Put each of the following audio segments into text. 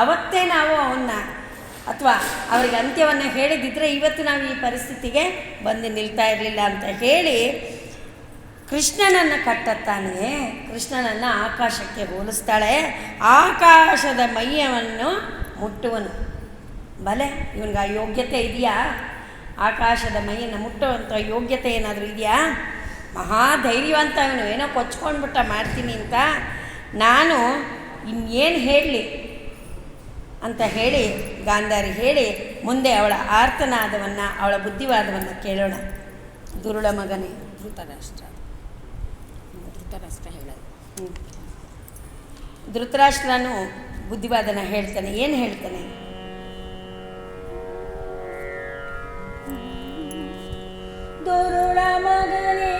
ಅವತ್ತೇ ನಾವು ಅವನ್ನ, ಅಥವಾ ಅವರಿಗೆ ಅಂತ್ಯವನ್ನು ಹೇಳಿದಿದ್ರೆ ಇವತ್ತು ನಾವು ಈ ಪರಿಸ್ಥಿತಿಗೆ ಬಂದು ನಿಲ್ತಾ ಇರಲಿಲ್ಲ ಅಂತ ಹೇಳಿ ಕೃಷ್ಣನನ್ನು ಕಟ್ಟತ್ತಾನೆ. ಕೃಷ್ಣನನ್ನು ಆಕಾಶಕ್ಕೆ ಹೋಲಿಸ್ತಾಳೆ. ಆಕಾಶದ ಮೈಯವನ್ನು ಮುಟ್ಟುವನು. ಬಲೆ, ಇವನಿಗೆ ಆ ಯೋಗ್ಯತೆ ಇದೆಯಾ? ಆಕಾಶದ ಮೈಯನ್ನು ಮುಟ್ಟುವಂಥ ಯೋಗ್ಯತೆ ಏನಾದರೂ ಇದೆಯಾ? ಮಹಾ ಧೈರ್ಯವಂತ ಏನೋ ಕೊಚ್ಕೊಂಡ್ಬಿಟ್ಟ ಮಾಡ್ತೀನಿ ಅಂತ. ನಾನು ಇನ್ನೇನು ಹೇಳಲಿ ಅಂತ ಹೇಳಿ ಗಾಂಧಾರಿ ಹೇಳಿ ಮುಂದೆ ಅವಳ ಆರ್ತನಾದವನ್ನು ಅವಳ ಬುದ್ಧಿವಾದವನ್ನು ಕೇಳೋಣ. ದುರುಳ ಮಗನೇ. ಧೃತರಾಷ್ಟ್ರ. ಧೃತರಾಷ್ಟ್ರ ಹೇಳೋದು. ಹ್ಮ್. ಧೃತರಾಷ್ಟ್ರನು ಬುದ್ಧಿವಾದನ ಹೇಳ್ತಾನೆ. ಏನು ಹೇಳ್ತಾನೆ? ದುರುಳ ಮಗನೇ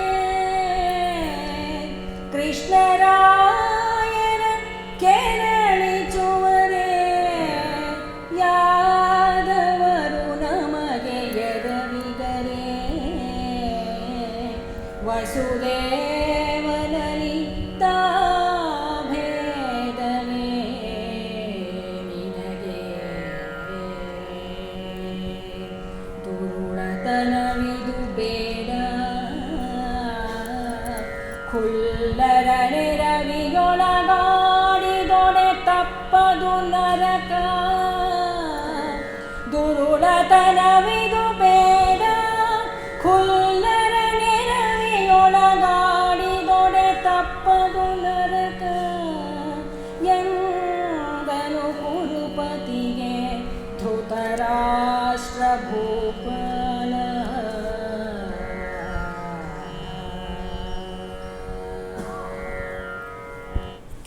ಕೃಷ್ಣರಾಯನ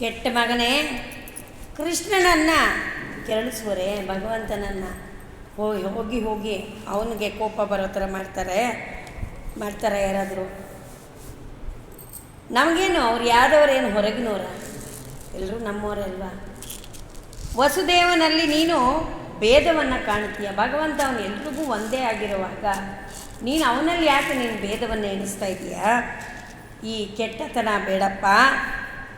ಕೆಟ್ಟ ಮಗನೇ, ಕೃಷ್ಣನನ್ನು ಕೆರಳಿಸುವರೆ, ಭಗವಂತನನ್ನು. ಹೋಗಿ ಹೋಗಿ ಹೋಗಿ ಅವನಿಗೆ ಕೋಪ ಬರೋ ಥರ ಮಾಡ್ತಾರೆ ಮಾಡ್ತಾರೆ ಯಾರಾದರೂ. ನಮಗೇನು, ಅವ್ರು ಯಾವ್ದವ್ರೇನು ಹೊರಗಿನವರ? ಎಲ್ಲರೂ ನಮ್ಮವರಲ್ವಾ ವಸುದೇವನಲ್ಲಿ ನೀನು ಭೇದವನ್ನು ಕಾಣ್ತೀಯ ಭಗವಂತ ಅವನು ಎಲ್ರಿಗೂ ಒಂದೇ ಆಗಿರುವಾಗ ನೀನು ಅವನಲ್ಲಿ ಯಾಕೆ ನೀನು ಭೇದವನ್ನು ಎಣಿಸ್ತಾ ಇದೀಯಾ? ಈ ಕೆಟ್ಟತನ ಬೇಡಪ್ಪ.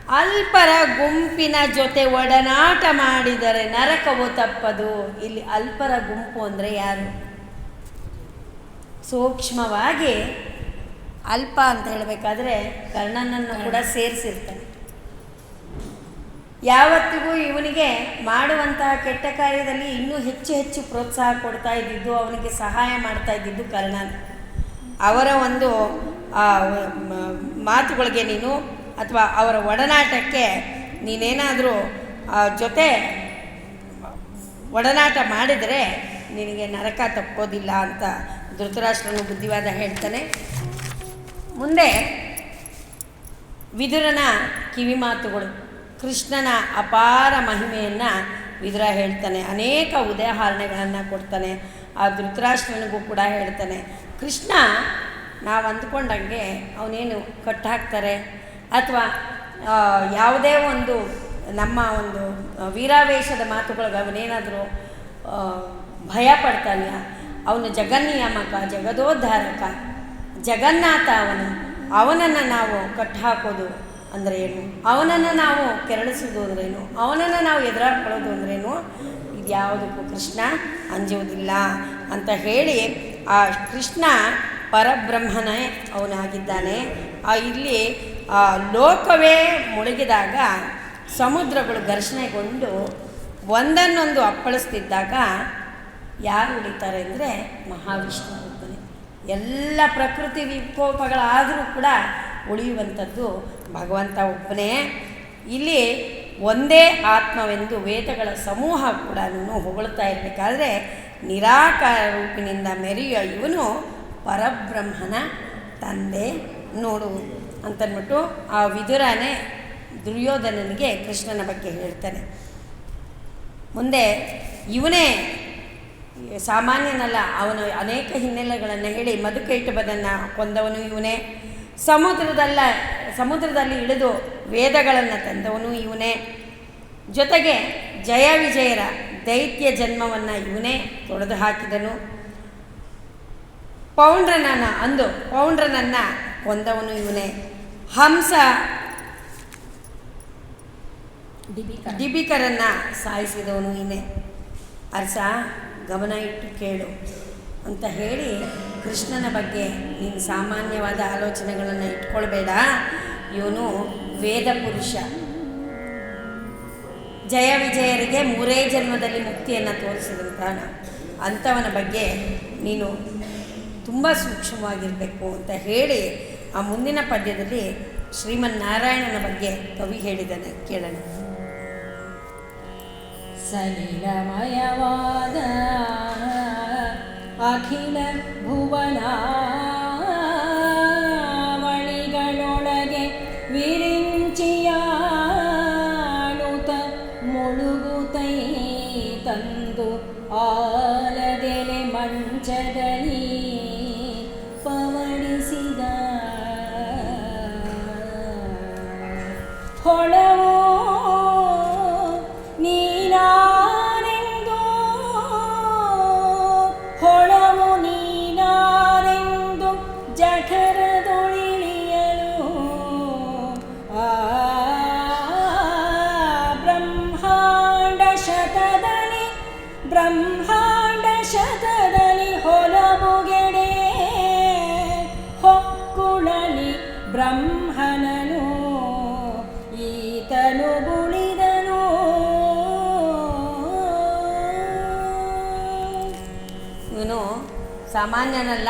ಅಲ್ಪರ ಗುಂಪಿನ ಜೊತೆ ಒಡನಾಟ ಮಾಡಿದರೆ ನರಕವು ತಪ್ಪದು. ಇಲ್ಲಿ ಅಲ್ಪರ ಗುಂಪು ಅಂದರೆ ಯಾರು? ಸೂಕ್ಷ್ಮವಾಗಿ ಅಲ್ಪ ಅಂತ ಹೇಳಬೇಕಾದ್ರೆ ಕರ್ಣನನ್ನು ಕೂಡ ಸೇರಿಸಿರ್ತಾನೆ. ಯಾವತ್ತಿಗೂ ಇವನಿಗೆ ಮಾಡುವಂತಹ ಕೆಟ್ಟ ಕಾರ್ಯದಲ್ಲಿ ಇನ್ನೂ ಹೆಚ್ಚು ಹೆಚ್ಚು ಪ್ರೋತ್ಸಾಹ ಕೊಡ್ತಾ ಇದ್ದಿದ್ದು, ಅವನಿಗೆ ಸಹಾಯ ಮಾಡ್ತಾ ಇದ್ದಿದ್ದು ಕರ್ಣನ್. ಅವರ ಒಂದು ಮಾತುಗಳಿಗೆ ನೀನು ಅಥವಾ ಅವರ ಒಡನಾಟಕ್ಕೆ ನೀನೇನಾದರೂ ಜೊತೆ ಒಡನಾಟ ಮಾಡಿದರೆ ನಿನಗೆ ನರಕ ತಪ್ಪೋದಿಲ್ಲ ಅಂತ ಧೃತರಾಷ್ಟ್ರನು ಬುದ್ಧಿವಾದ ಹೇಳ್ತಾನೆ. ಮುಂದೆ ವಿದುರನ ಕಿವಿ ಮಾತುಗಳು, ಕೃಷ್ಣನ ಅಪಾರ ಮಹಿಮೆಯನ್ನು ವಿದುರ ಹೇಳ್ತಾನೆ. ಅನೇಕ ಉದಾಹರಣೆಗಳನ್ನು ಕೊಡ್ತಾನೆ. ಆ ಧೃತರಾಷ್ಟ್ರನಿಗೂ ಕೂಡ ಹೇಳ್ತಾನೆ, ಕೃಷ್ಣ, ನಾವು ಅಂದ್ಕೊಂಡಂಗೆ ಅವನೇನು ಕಟ್ಟು ಹಾಕ್ತಾರೆ ಅಥವಾ ಯಾವುದೇ ಒಂದು ನಮ್ಮ ಒಂದು ವೀರಾವೇಶದ ಮಾತುಗಳಿಗೆ ಅವನೇನಾದರೂ ಭಯ ಪಡ್ತಾನೆ, ಅವನು ಜಗನ್ನಿಯಾಮಕ, ಜಗದೋದ್ಧಾರಕ, ಜಗನ್ನಾಥ ಅವನು, ಅವನನ್ನು ನಾವು ಕಟ್ಟಾಕೋದು ಅಂದರೆ ಏನು? ಅವನನ್ನು ನಾವು ಕೆರಳಿಸೋದು ಅಂದ್ರೇನು ಅವನನ್ನು ನಾವು ಎದುರಾಡ್ಕೊಳ್ಳೋದು ಅಂದ್ರೇನು ಇದ್ಯಾವುದಕ್ಕೂ ಕೃಷ್ಣ ಅಂಜುವುದಿಲ್ಲ ಅಂತ ಹೇಳಿ ಆ ಕೃಷ್ಣ ಪರಬ್ರಹ್ಮನೇ ಅವನಾಗಿದ್ದಾನೆ. ಆ, ಇಲ್ಲಿ ಆ ಲೋಕವೇ ಮುಳುಗಿದಾಗ ಸಮುದ್ರಗಳು ಘರ್ಷಣೆಗೊಂಡು ಒಂದನ್ನೊಂದು ಅಪ್ಪಳಿಸ್ತಿದ್ದಾಗ ಯಾರು ಉಳಿತಾರೆ ಅಂದರೆ ಮಹಾವಿಷ್ಣು ಒಬ್ಬನೇ ಎಲ್ಲ ಪ್ರಕೃತಿ ವಿಕೋಪಗಳಾದರೂ ಕೂಡ ಉಳಿಯುವಂಥದ್ದು ಭಗವಂತ ಒಬ್ಬನೇ. ಇಲ್ಲಿ ಒಂದೇ ಆತ್ಮವೆಂದು ವೇದಗಳ ಸಮೂಹ ಕೂಡ ಹೊಗಳ್ತಾ ಇರಬೇಕಾದ್ರೆ ನಿರಾಕಾರ ರೂಪಿನಿಂದ ಮೆರೆಯುವ ಇವನು ಪರಬ್ರಹ್ಮನ ತಂದೆ ನೋಡು. ಅಂತನ್ಬಿಟ್ಟು ಆ ವಿದುರನೇ ದುರ್ಯೋಧನನಿಗೆ ಕೃಷ್ಣನ ಬಗ್ಗೆ ಹೇಳ್ತಾನೆ. ಮುಂದೆ ಇವನೇ ಸಾಮಾನ್ಯನಲ್ಲ, ಅವನು ಅನೇಕ ಹಿನ್ನೆಲೆಗಳನ್ನು ಹೇಳಿ ಮಧುಕೈಟುಬದನ್ನು ಕೊಂದವನು ಇವನೇ. ಸಮುದ್ರದಲ್ಲ, ಸಮುದ್ರದಲ್ಲಿ ಇಳಿದು ವೇದಗಳನ್ನು ತಂದವನು ಇವನೇ. ಜೊತೆಗೆ ಜಯ ವಿಜಯರ ದೈತ್ಯ ಜನ್ಮವನ್ನು ಇವನೇ ತೊಡೆದು ಹಾಕಿದನು ಪೌಂಡ್ರನನ್ನು ಅಂದು, ಪೌಂಡ್ರನನ್ನು ಕೊಂದವನು ಇವನೇ. ಹಂಸ ಡಿಬಿಕಾ ಡಿಬಿಕರನ್ನು ಸಾಯಿಸಿದವನು ಇವನೇ. ಅರ್ಸ ಗಮನ ಇಟ್ಟು ಕೇಳು ಅಂತ ಹೇಳಿ ಕೃಷ್ಣನ ಬಗ್ಗೆ ನೀನು ಸಾಮಾನ್ಯವಾದ ಆಲೋಚನೆಗಳನ್ನು ಇಟ್ಕೊಳ್ಬೇಡ. ಇವನು ವೇದ ಪುರುಷ. ಜಯ ವಿಜಯರಿಗೆ ಮೂರೇ ಜನ್ಮದಲ್ಲಿ ಮುಕ್ತಿಯನ್ನು ತೋರಿಸಿದಂತಾನ ಅಂಥವನ ಬಗ್ಗೆ ನೀನು ತುಂಬ ಸೂಕ್ಷ್ಮವಾಗಿರಬೇಕು ಅಂತ ಹೇಳಿ ಆ ಮುಂದಿನ ಪದ್ಯದಲ್ಲಿ ಶ್ರೀಮನ್ನಾರಾಯಣನ ಬಗ್ಗೆ ಕವಿ ಹೇಳಿದ್ದಾನೆ. ಕೇಳೋಣ. ಸಲಿಲಮಯವಾದ ಅಖಿಲ ಭುವನಾವಳಿಗಳೊಳಗೆ ವಿರಿಂಚಿಯಾಳುತ ಶತದಲ್ಲಿ ಹೊಲಬುಗೆಡೆ ಹೊಕ್ಕುಳಲಿ ಬ್ರಹ್ಮನನು, ಈತನು ಗುಳಿದನು ಇವನು ಸಾಮಾನ್ಯನಲ್ಲ,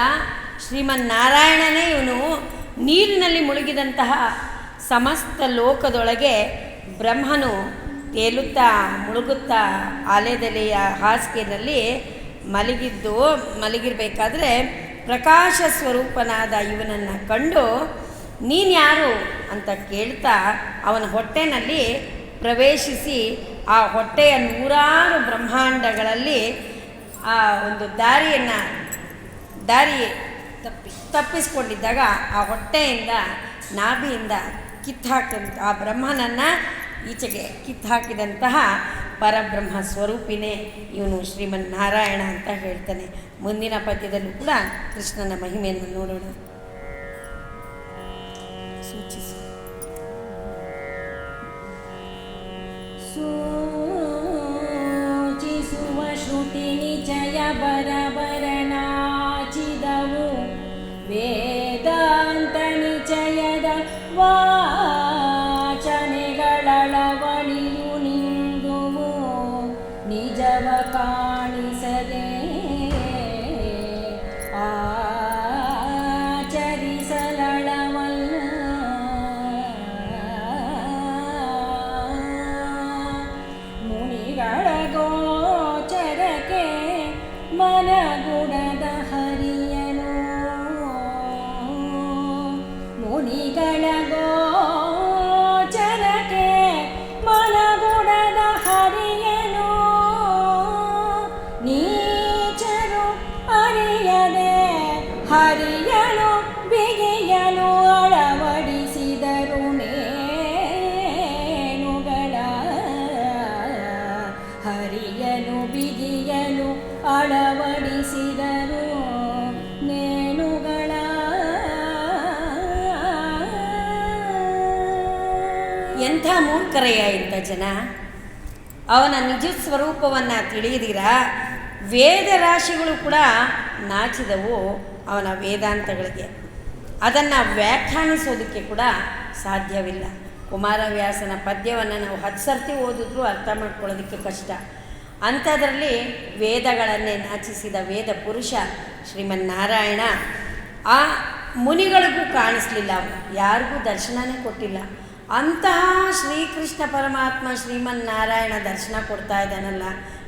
ಶ್ರೀಮನ್ನಾರಾಯಣನೇ ಇವನು. ನೀರಿನಲ್ಲಿ ಮುಳುಗಿದಂತಹ ಸಮಸ್ತ ಲೋಕದೊಳಗೆ ಬ್ರಹ್ಮನು ತೇಲುತ್ತಾ ಮುಳುಗುತ್ತಾ ಆಲೆದೆಲೆಯ ಹಾಸಿಗೆಯಲ್ಲಿ ಮಲಗಿದ್ದು, ಮಲಗಿರಬೇಕಾದ್ರೆ ಪ್ರಕಾಶ ಸ್ವರೂಪನಾದ ಇವನನ್ನು ಕಂಡು ನೀನ್ಯಾರು ಅಂತ ಕೇಳ್ತಾ ಅವನ ಹೊಟ್ಟೆನಲ್ಲಿ ಪ್ರವೇಶಿಸಿ, ಆ ಹೊಟ್ಟೆಯ ನೂರಾರು ಬ್ರಹ್ಮಾಂಡಗಳಲ್ಲಿ ಆ ಒಂದು ದಾರಿಯನ್ನು, ದಾರಿ ತಪ್ಪಿ, ತಪ್ಪಿಸ್ಕೊಂಡಿದ್ದಾಗ ಆ ಹೊಟ್ಟೆಯಿಂದ, ನಾಭಿಯಿಂದ ಕಿತ್ತಾಕಂತ ಆ ಬ್ರಹ್ಮನನ್ನು ಈಚೆಗೆ ಕಿತ್ತಾಕಿದಂತಹ ಪರಬ್ರಹ್ಮ ಸ್ವರೂಪಿನೇ ಇವನು ಶ್ರೀಮನ್ನಾರಾಯಣ ಅಂತ ಹೇಳ್ತಾನೆ. ಮುಂದಿನ ಪದ್ಯದಲ್ಲೂ ಕೂಡ ಕೃಷ್ಣನ ಮಹಿಮೆಯನ್ನು ನೋಡೋಣ. ಸೂಚಿಸಿ. ಸೂಚಿಸುವ ಶ್ರುತಿ ನಿಜಯ ಬರಬರನಾಚಿದವು ಮೂರ್ಖರಯ್ಯ ಇಂಥ ಜನ. ಅವನ ನಿಜ ಸ್ವರೂಪವನ್ನು ತಿಳಿಯದಿರ. ವೇದ ರಾಶಿಗಳು ಕೂಡ ನಾಚಿದವು ಅವನ ವೇದಾಂತಗಳಿಗೆ. ಅದನ್ನು ವ್ಯಾಖ್ಯಾನಿಸೋದಕ್ಕೆ ಕೂಡ ಸಾಧ್ಯವಿಲ್ಲ. ಕುಮಾರವ್ಯಾಸನ ಪದ್ಯವನ್ನು ನಾವು ಹತ್ತು ಸರ್ತಿ ಓದಿದ್ರೂ ಅರ್ಥ ಮಾಡ್ಕೊಳ್ಳೋದಕ್ಕೆ ಕಷ್ಟ. ಅಂಥದ್ರಲ್ಲಿ ವೇದಗಳನ್ನೇ ನಾಚಿಸಿದ ವೇದ ಪುರುಷ ಶ್ರೀಮನ್ನಾರಾಯಣ ಆ ಮುನಿಗಳಿಗೂ ಕಾಣಿಸ್ಲಿಲ್ಲ. ಅವನು ಯಾರಿಗೂ ದರ್ಶನನೇ ಕೊಟ್ಟಿಲ್ಲ. ಅಂತಹ ಶ್ರೀಕೃಷ್ಣ ಪರಮಾತ್ಮ ಶ್ರೀಮನ್ನಾರಾಯಣ ದರ್ಶನ ಕೊಡ್ತಾ ಇದ್ದಾನಲ್ಲ,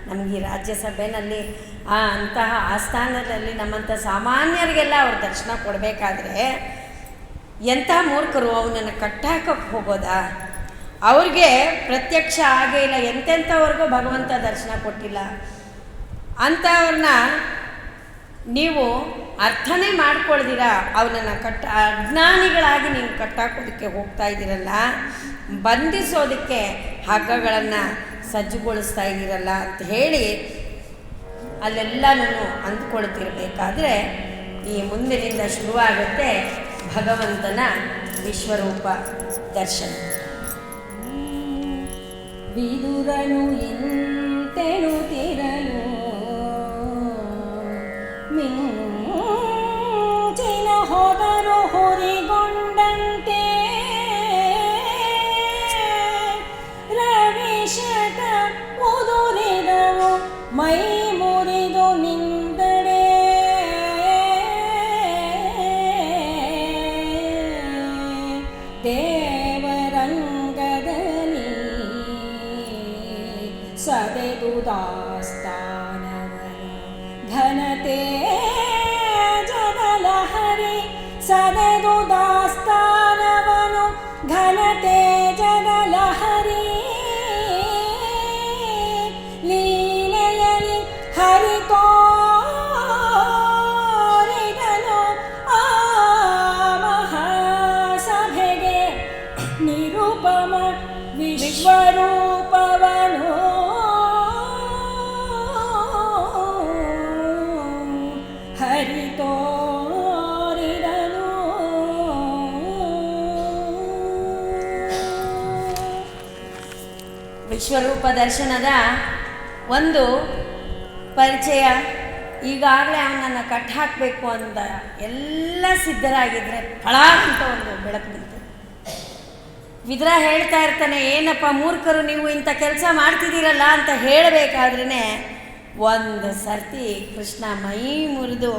ನಮಗೆ ಈ ರಾಜ್ಯಸಭೆಯಲ್ಲಿ ಆ ಅಂತಹ ಆಸ್ಥಾನದಲ್ಲಿ ನಮ್ಮಂಥ ಸಾಮಾನ್ಯರಿಗೆಲ್ಲ ಅವ್ರ ದರ್ಶನ ಕೊಡಬೇಕಾದ್ರೆ ಎಂಥ ಮೂರ್ಖರು ಅವನನ್ನು ಕಟ್ಟಾಕಕ್ಕೆ ಹೋಗೋದಾ? ಅವ್ರಿಗೆ ಪ್ರತ್ಯಕ್ಷ ಆಗೇ ಇಲ್ಲ, ಎಂತೆಂಥವ್ರಿಗೂ ಭಗವಂತ ದರ್ಶನ ಕೊಟ್ಟಿಲ್ಲ. ಅಂಥವ್ರನ್ನ ನೀವು ಅರ್ಥನೇ ಮಾಡ್ಕೊಳ್ದಿರ. ಅವನನ್ನು ಕಟ್ಟ, ಅಜ್ಞಾನಿಗಳಾಗಿ ನೀವು ಕಟ್ಟಾಕೋದಕ್ಕೆ ಹೋಗ್ತಾ ಇದ್ದೀರಲ್ಲ. ಬಂಧಿಸೋದಕ್ಕೆ ಹಗ್ಗಗಳನ್ನು ಸಜ್ಜುಗೊಳಿಸ್ತಾ ಇದ್ದೀರಲ್ಲ ಅಂತ ಹೇಳಿ ಅಲ್ಲೆಲ್ಲನೂ ಅಂದ್ಕೊಳ್ತಿರ್ಬೇಕಾದ್ರೆ ಈ ಮುಂದಿನಿಂದ ಶುರುವಾಗುತ್ತೆ ಭಗವಂತನ ವಿಶ್ವರೂಪ ದರ್ಶನ. ವಿದುರನು ಇಂತೆಣುತ್ತಿರಲು ಮಿಂಚಿನ la la ದರ್ಶನದ ಒಂದು ಪರಿಚಯ ಈಗಾಗಲೇ ಅವನನ್ನು ಕಟ್ ಹಾಕಬೇಕು ಅಂತ ಎಲ್ಲ ಸಿದ್ಧರಾಗಿದ್ದರೆ ಫಳ ಅಂತ ಒಂದು ಬೆಳಕು ಬಂತು. ವಿದ್ರ ಹೇಳ್ತಾ ಇರ್ತಾನೆ, ಏನಪ್ಪ ಮೂರ್ಖರು ನೀವು ಇಂಥ ಕೆಲಸ ಮಾಡ್ತಿದ್ದೀರಲ್ಲ ಅಂತ ಹೇಳಬೇಕಾದ್ರೇ ಒಂದು ಸರ್ತಿ ಕೃಷ್ಣ ಮೈ ಮುರಿದು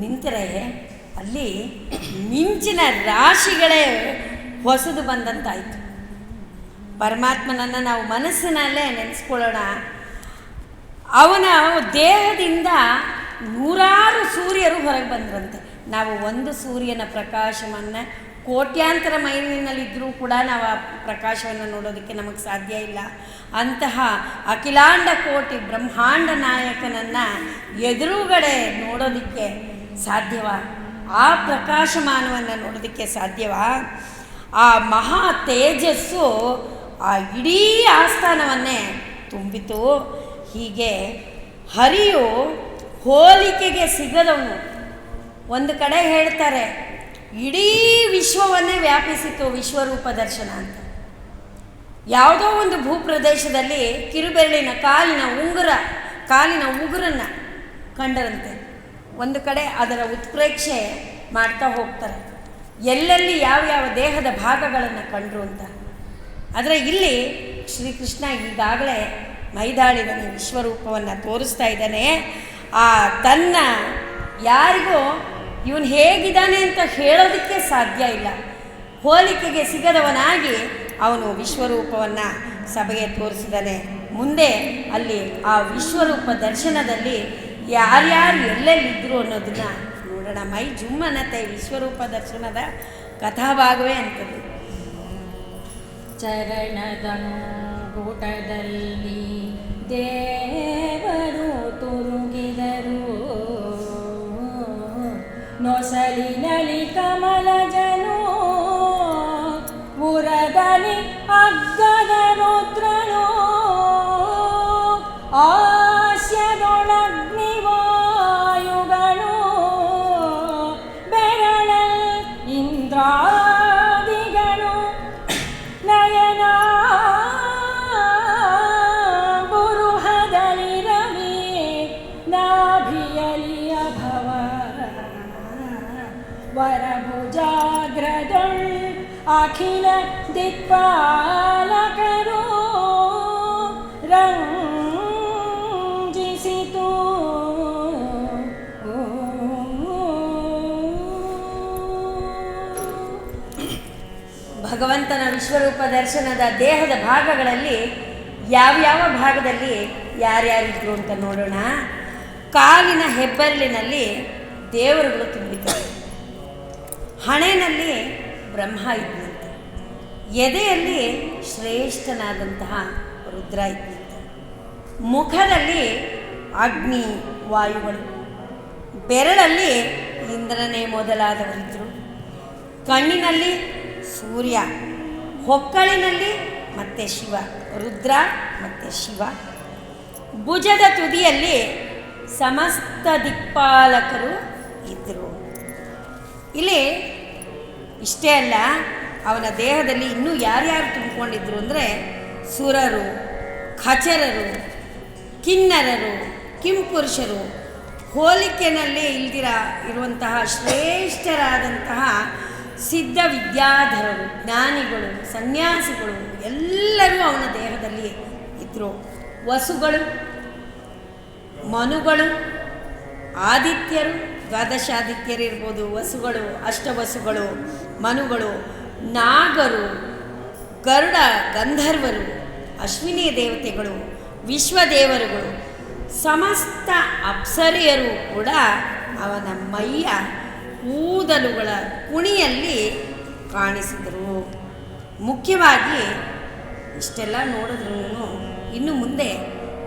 ನಿಂತರೆ, ಅಲ್ಲಿ ಮಿಂಚಿನ ರಾಶಿಗಳೇ ಹೊಸದು ಬಂದಂತಾಯಿತು. ಪರಮಾತ್ಮನನ್ನು ನಾವು ಮನಸ್ಸಿನಲ್ಲೇ ನೆನೆಸ್ಕೊಳ್ಳೋಣ. ಅವನ ದೇಹದಿಂದ ನೂರಾರು ಸೂರ್ಯರು ಹೊರಗೆ ಬಂದ್ರಂತೆ. ನಾವು ಒಂದು ಸೂರ್ಯನ ಪ್ರಕಾಶವನ್ನು ಕೋಟ್ಯಾಂತರ ಮೈಲಿನಲ್ಲಿದ್ದರೂ ಕೂಡ ನಾವು ಆ ಪ್ರಕಾಶವನ್ನು ನೋಡೋದಕ್ಕೆ ನಮಗೆ ಸಾಧ್ಯ ಇಲ್ಲ. ಅಂತಹ ಅಖಿಲಾಂಡ ಕೋಟಿ ಬ್ರಹ್ಮಾಂಡ ನಾಯಕನನ್ನು ಎದುರುಗಡೆ ನೋಡೋದಕ್ಕೆ ಸಾಧ್ಯವಾ? ಆ ಪ್ರಕಾಶಮಾನವನ್ನು ನೋಡೋದಕ್ಕೆ ಸಾಧ್ಯವಾ? ಆ ಮಹಾ ತೇಜಸ್ಸು ಆ ಇಡೀ ಆಸ್ಥಾನವನ್ನೇ ತುಂಬಿತು. ಹೀಗೆ ಹರಿಯು ಹೋಲಿಕೆಗೆ ಸಿಗದವನು. ಒಂದು ಕಡೆ ಹೇಳ್ತಾರೆ, ಇಡೀ ವಿಶ್ವವನ್ನೇ ವ್ಯಾಪಿಸಿತು ವಿಶ್ವರೂಪ ದರ್ಶನ ಅಂತ. ಯಾವುದೋ ಒಂದು ಭೂಪ್ರದೇಶದಲ್ಲಿ ಕಿರುಬೆರಳಿನ ಕಾಲಿನ ಉಂಗುರ, ಕಾಲಿನ ಉಗುರನ್ನು ಕಂಡರಂತೆ. ಒಂದು ಕಡೆ ಅದರ ಉತ್ಪ್ರೇಕ್ಷೆ ಮಾಡ್ತಾ ಹೋಗ್ತಾರೆ. ಎಲ್ಲೆಲ್ಲಿ ಯಾವ ಯಾವ ದೇಹದ ಭಾಗಗಳನ್ನು ಕಂಡರು ಅಂತ. ಆದರೆ ಇಲ್ಲಿ ಶ್ರೀಕೃಷ್ಣ ಈಗಾಗಲೇ ಮೈದಾಳಿನ ವಿಶ್ವರೂಪವನ್ನು ತೋರಿಸ್ತಾ ಇದ್ದಾನೆ. ಆ ತನ್ನ ಯಾರಿಗೂ ಇವನು ಹೇಗಿದ್ದಾನೆ ಅಂತ ಹೇಳೋದಕ್ಕೆ ಸಾಧ್ಯ ಇಲ್ಲ. ಹೋಲಿಕೆಗೆ ಸಿಗದವನಾಗಿ ಅವನು ವಿಶ್ವರೂಪವನ್ನು ಸಭೆಗೆ ತೋರಿಸಿದ್ದಾನೆ. ಮುಂದೆ ಅಲ್ಲಿ ಆ ವಿಶ್ವರೂಪ ದರ್ಶನದಲ್ಲಿ ಯಾರ್ಯಾರು ಎಲ್ಲೆಲ್ಲಿದ್ದರು ಅನ್ನೋದನ್ನು ನೋಡೋಣ. ಮೈ ಜುಮ್ಮನತೆ ವಿಶ್ವರೂಪ ದರ್ಶನದ ಕಥಾಭಾಗವೇ ಅಂತದ್ದು. ಚರಣದಂಗುಟದಲ್ಲಿ ದೇವರು ತುರುಗಿದರು. ನೊಸಲಿನಲಿ ವರಭುಜಾಗ್ರದೊಳ್ ಅಖಿಲ ದಿಕ್ಪಾಲಕರು ರಂಜಿಸಿತು. ಭಗವಂತನ ವಿಶ್ವರೂಪ ದರ್ಶನದ ದೇಹದ ಭಾಗಗಳಲ್ಲಿ ಯಾವ್ಯಾವ ಭಾಗದಲ್ಲಿ ಯಾರ್ಯಾರಿದ್ರು ಅಂತ ನೋಡೋಣ. ಕಾಲಿನ ಹೆಬ್ಬೆರಳಿನಲ್ಲಿ ದೇವರುಗಳು ತುಂಬಿದ್ದಾರೆ ಹಣೆಯಲ್ಲಿ ಬ್ರಹ್ಮ ಇದ್ದಂತೆ. ಎದೆಯಲ್ಲಿ ಶ್ರೇಷ್ಠನಾದಂತಹ ರುದ್ರ ಇದ್ದಂತೆ. ಮುಖದಲ್ಲಿ ಅಗ್ನಿ ವಾಯುಗಳು. ಬೆರಳಲ್ಲಿ ಇಂದ್ರನೇ ಮೊದಲಾದವರಿದ್ದರು ಕಣ್ಣಿನಲ್ಲಿ ಸೂರ್ಯ. ಹೊಕ್ಕಳಿನಲ್ಲಿ ಮತ್ತೆ ಶಿವ. ರುದ್ರ ಮತ್ತೆ ಶಿವ. ಭುಜದ ತುದಿಯಲ್ಲಿ ಸಮಸ್ತ ದಿಕ್ಪಾಲಕರು ಇದ್ದರು ಇಲ್ಲಿ ಇಷ್ಟೇ ಅಲ್ಲ, ಅವನ ದೇಹದಲ್ಲಿ ಇನ್ನೂ ಯಾರ್ಯಾರು ತುಂಬಿಕೊಂಡಿದ್ರು ಅಂದರೆ ಸುರರು, ಖಚರರು, ಕಿನ್ನರರು, ಕಿಂಪುರುಷರು, ಹೋಲಿಕೆನಲ್ಲಿ ಇಲ್ದಿರ ಇರುವಂತಹ ಶ್ರೇಷ್ಠರಾದಂತಹ ಸಿದ್ಧ ವಿದ್ಯಾಧರರು, ಜ್ಞಾನಿಗಳು, ಸನ್ಯಾಸಿಗಳು ಎಲ್ಲರೂ ಅವನ ದೇಹದಲ್ಲಿ ಇದ್ದರು ವಸುಗಳು, ಮನುಗಳು, ಆದಿತ್ಯರು ದ್ವಾದಶಾದಿತ್ಯರು ಇರ್ಬೋದು ವಸುಗಳು, ಅಷ್ಟವಸುಗಳು, ಮನುಗಳು, ನಾಗರು, ಗರುಡ, ಗಂಧರ್ವರು ಅಶ್ವಿನಿ ದೇವತೆಗಳು, ವಿಶ್ವದೇವರುಗಳು, ಸಮಸ್ತ ಅಪ್ಸರಿಯರು ಕೂಡ ಅವನ ಮೈಯ ಕೂದಲುಗಳ ಕುಣಿಯಲ್ಲಿ ಕಾಣಿಸಿದರು. ಮುಖ್ಯವಾಗಿ ಇಷ್ಟೆಲ್ಲ ನೋಡಿದ್ರೂ ಇನ್ನು ಮುಂದೆ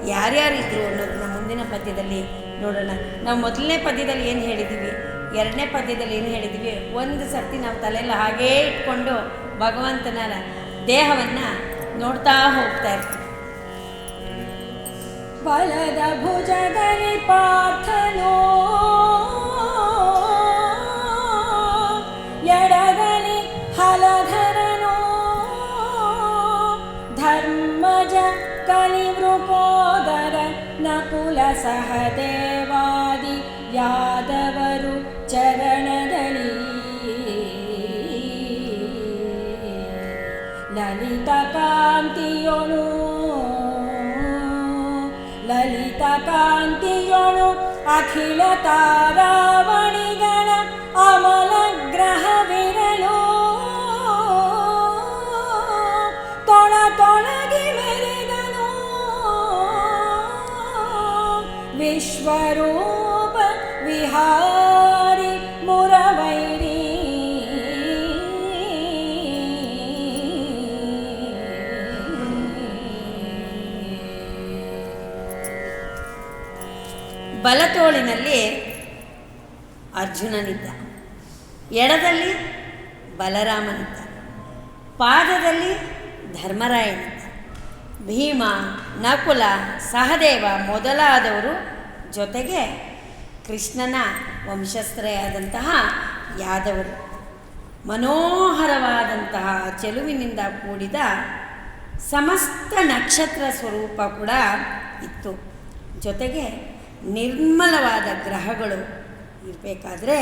ಯಾರ್ಯಾರಿದ್ರು ಅನ್ನೋದನ್ನ ಮುಂದಿನ ಪದ್ಯದಲ್ಲಿ ನೋಡೋಣ. ನಾವು ಮೊದಲನೇ ಪದ್ಯದಲ್ಲಿ ಏನು ಹೇಳಿದ್ದೀವಿ ಎರಡನೇ ಪದ್ಯದಲ್ಲಿ ಏನು ಹೇಳಿದ್ದೀವಿ ಒಂದು ಸರ್ತಿ ನಾವು ತಲೆಯಲ್ಲಿ ಹಾಗೇ ಇಟ್ಕೊಂಡು ಭಗವಂತನ ದೇಹವನ್ನು ನೋಡ್ತಾ ಹೋಗ್ತಾ ಇರ್ತೀವಿ. ಬಲದ ಭುಜದಲ್ಲಿ ಪಾರ್ಥನೋ ಎಡದಲ್ಲಿ ಹಲಧರನೋ, ಧರ್ಮಜ ಕಲಿವೃಕೋದರ न कुल सहदेवादि चरणदली। ललितकान्तियोणु ललितकान्तियोणु अखिलतारावणिगण गण ವಿಶ್ವರೂಪ ವಿಹಾರಿ ಮುರವೈರಿ. ಬಲತೋಳಿನಲ್ಲಿ ಅರ್ಜುನನಿದ್ದ. ಎಡದಲ್ಲಿ ಬಲರಾಮನಿದ್ದ. ಪಾದದಲ್ಲಿ ಧರ್ಮರಾಯನಿದ್ದ. ಭೀಮ ನಕುಲ ಸಹದೇವ ಮೊದಲಾದವರು ಜೊತೆಗೆ ಕೃಷ್ಣನ ವಂಶಸ್ಥರೆಯಾದಂತಹ ಯಾದವರು. ಮನೋಹರವಾದಂತಹ ಚೆಲುವಿನಿಂದ ಕೂಡಿದ ಸಮಸ್ತ ನಕ್ಷತ್ರ ಸ್ವರೂಪ ಕೂಡ ಇತ್ತು. ಜೊತೆಗೆ ನಿರ್ಮಲವಾದ ಗ್ರಹಗಳು ಇರಬೇಕಾದ್ರೆ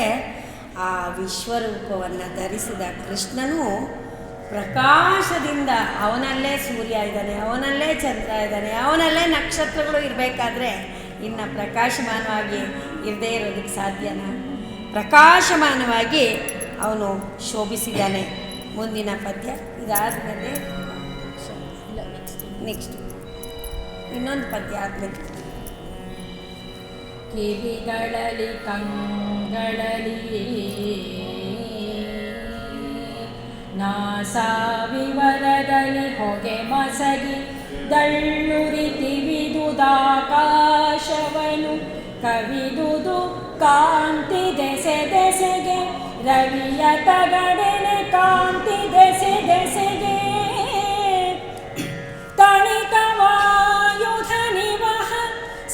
ಆ ವಿಶ್ವರೂಪವನ್ನು ಧರಿಸಿದ ಕೃಷ್ಣನು ಪ್ರಕಾಶದಿಂದ ಅವನಲ್ಲೇ ಸೂರ್ಯ ಇದ್ದಾನೆ, ಅವನಲ್ಲೇ ಚಂದ್ರ ಇದ್ದಾನೆ, ಅವನಲ್ಲೇ ನಕ್ಷತ್ರಗಳು ಇರಬೇಕಾದ್ರೆ ಇನ್ನು ಪ್ರಕಾಶಮಾನವಾಗಿ ಇರದೇ ಇರೋದಕ್ಕೆ ಸಾಧ್ಯನ? ಪ್ರಕಾಶಮಾನವಾಗಿ ಅವನು ಶೋಭಿಸಿದ್ದಾನೆ ಮುಂದಿನ ಪದ್ಯ. ಇದಾದಮೇಲೆ ನೆಕ್ಸ್ಟ್ ಇನ್ನೊಂದು ಪದ್ಯ ಆದಮೇಲೆ ಕಿವಿಗಳಲ್ಲಿ ಕಂಗಳಲ್ಲಿ ನಾಸಾ ವಿವರದಲ್ಲಿ ಹೊಗೆ ಮಸಗಿ ದಳ್ಳುರಿ ತಿವಿದುದಾಕಾಶವನು ಕವಿದುದು ಕಾಂತಿ ದೆಸೆ ದೆಸೆಗೆ, ರವಿಯ ತಗಡೆನೆ ಕಾಂತಿ ದೆಸೆ ದೆಸೆಗೆ. ತಣಿತವಾಯುಧ ನಿವಹ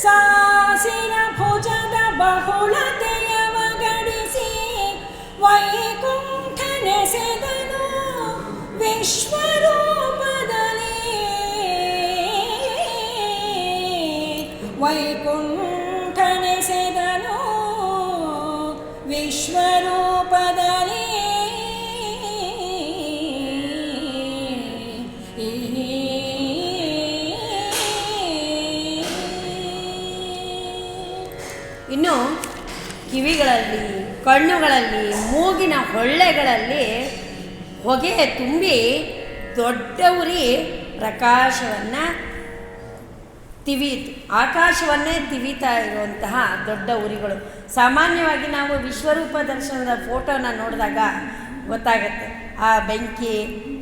ಸಾಸಿನ ಭುಜದ ಬಹುಳತೆಯವಗಡಿಸಿ ವೈಕುಂಠನೆಸೆದನು ವಿಶ್ವರೂಪದಲ್ಲಿ ವೈಕುಂಠನೆಸೆದನು ವಿಶ್ವರೂಪದಲ್ಲಿ ಇನ್ನು ಕಿವಿಗಳಲ್ಲಿ ಕಣ್ಣುಗಳಲ್ಲಿ ಮೂಗಿನ ಹೊಳ್ಳೆಗಳಲ್ಲಿ ಹೊಗೆ ತುಂಬಿ ದೊಡ್ಡ ಉರಿ ಪ್ರಕಾಶವನ್ನು ತಿವಿಯಿತು ಆಕಾಶವನ್ನೇ ತಿವಿತಾ ಇರುವಂತಹ ದೊಡ್ಡ ಉರಿಗಳು ಸಾಮಾನ್ಯವಾಗಿ ನಾವು ವಿಶ್ವರೂಪ ದರ್ಶನದ ಫೋಟೋನ ನೋಡಿದಾಗ ಗೊತ್ತಾಗತ್ತೆ. ಆ ಬೆಂಕಿ,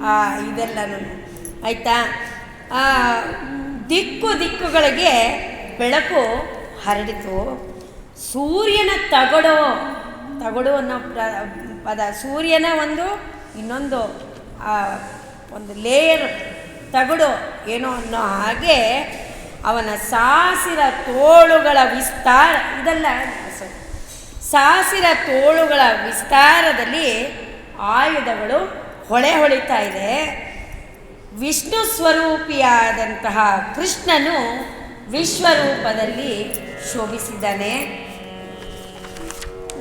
ಆ ಇದೆಲ್ಲನೂ. ಆಯಿತಾ? ದಿಕ್ಕು ದಿಕ್ಕುಗಳಿಗೆ ಬೆಳಕು ಹರಡಿತು. ಸೂರ್ಯನ ತಗಡು ತಗಡು ಅನ್ನೋ ಪದ. ಸೂರ್ಯನ ಒಂದು, ಇನ್ನೊಂದು ಒಂದು ಲೇಯರ್ ತಗಡು ಏನೋ ಅನ್ನೋ ಹಾಗೆ ಅವನ ಸಾಸಿರ ತೋಳುಗಳ ವಿಸ್ತಾರ, ಇದೆಲ್ಲ ಸಾಸಿರ ತೋಳುಗಳ ವಿಸ್ತಾರದಲ್ಲಿ ಆಯುಧಗಳು ಹೊಳೆ ಹೊಳಿತಾ ಇದೆ. ವಿಷ್ಣು ಸ್ವರೂಪಿಯಾದಂತಹ ಕೃಷ್ಣನು ವಿಶ್ವರೂಪದಲ್ಲಿ ಶೋಭಿಸಿದ್ದಾನೆ.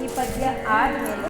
ಈ ಪದ್ಯ ಆದಮೇಲೆ